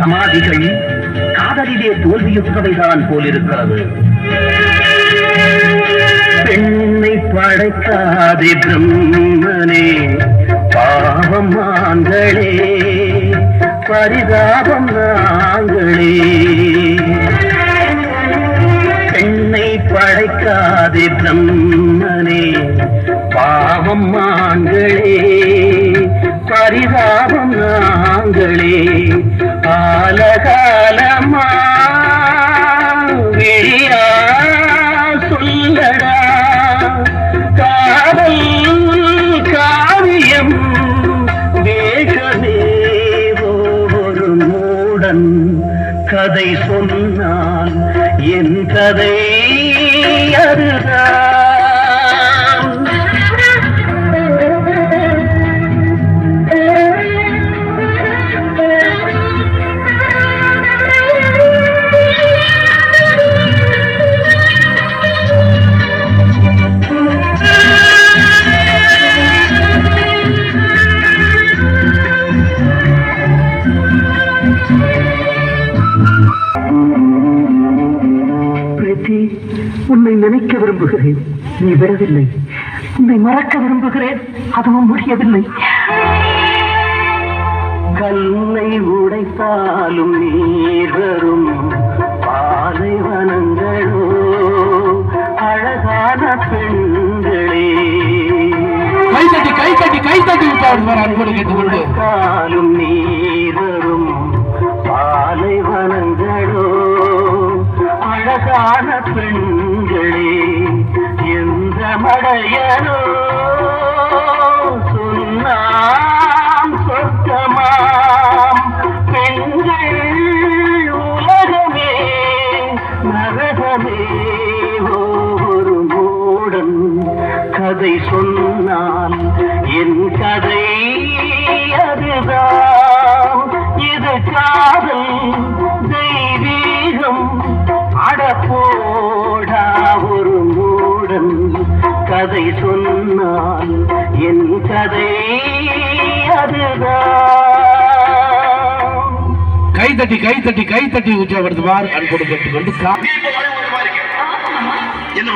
சமாதிகள் காதலிலே தோல்வியுற்றவைதான் போலிருக்கிறது. பெண்ணை படைக்காதே பிரம்மனே பாவம் ஆண்களே பரிதாபம் நாங்களே. பெண்ணை படைக்காதே பிரம்மனே பாவம் ஆண்களே பரிதாபம் நாங்களே. மூடன் கதை சொன்னான் என் கதை அதுதான் பிரீத்தி உன்னை நினைக்க விரும்புகிறேன். நீ விடவில்லை. உன்னை மறக்க விரும்புகிறேன். அதுவும் முடியவில்லை. கல்லை உடைத்தாலும் நீர் வரும்? பாலைவனங்களோ அழகான பெண்களே. கை தட்டி கை தட்டி கை தட்டி விட்டார் அன்போடு கேட்டுக்கொண்டு. காலும் நீரும் பாலைவனங்களோ அழகான பெண்களே எந்த மடையனோ சொன்னாம் சொர்க்கமாம். பெண்கள் உலகமே நரகமே ஒரு மூடன் கதை சொன்னான். கதை சொன்னால் என் கதை அதுதான். கை தட்டி கை தட்டி கை தட்டி உற்சாகப்படுத்துவார் அன்போடு கேட்டுக்கொண்டு என்ன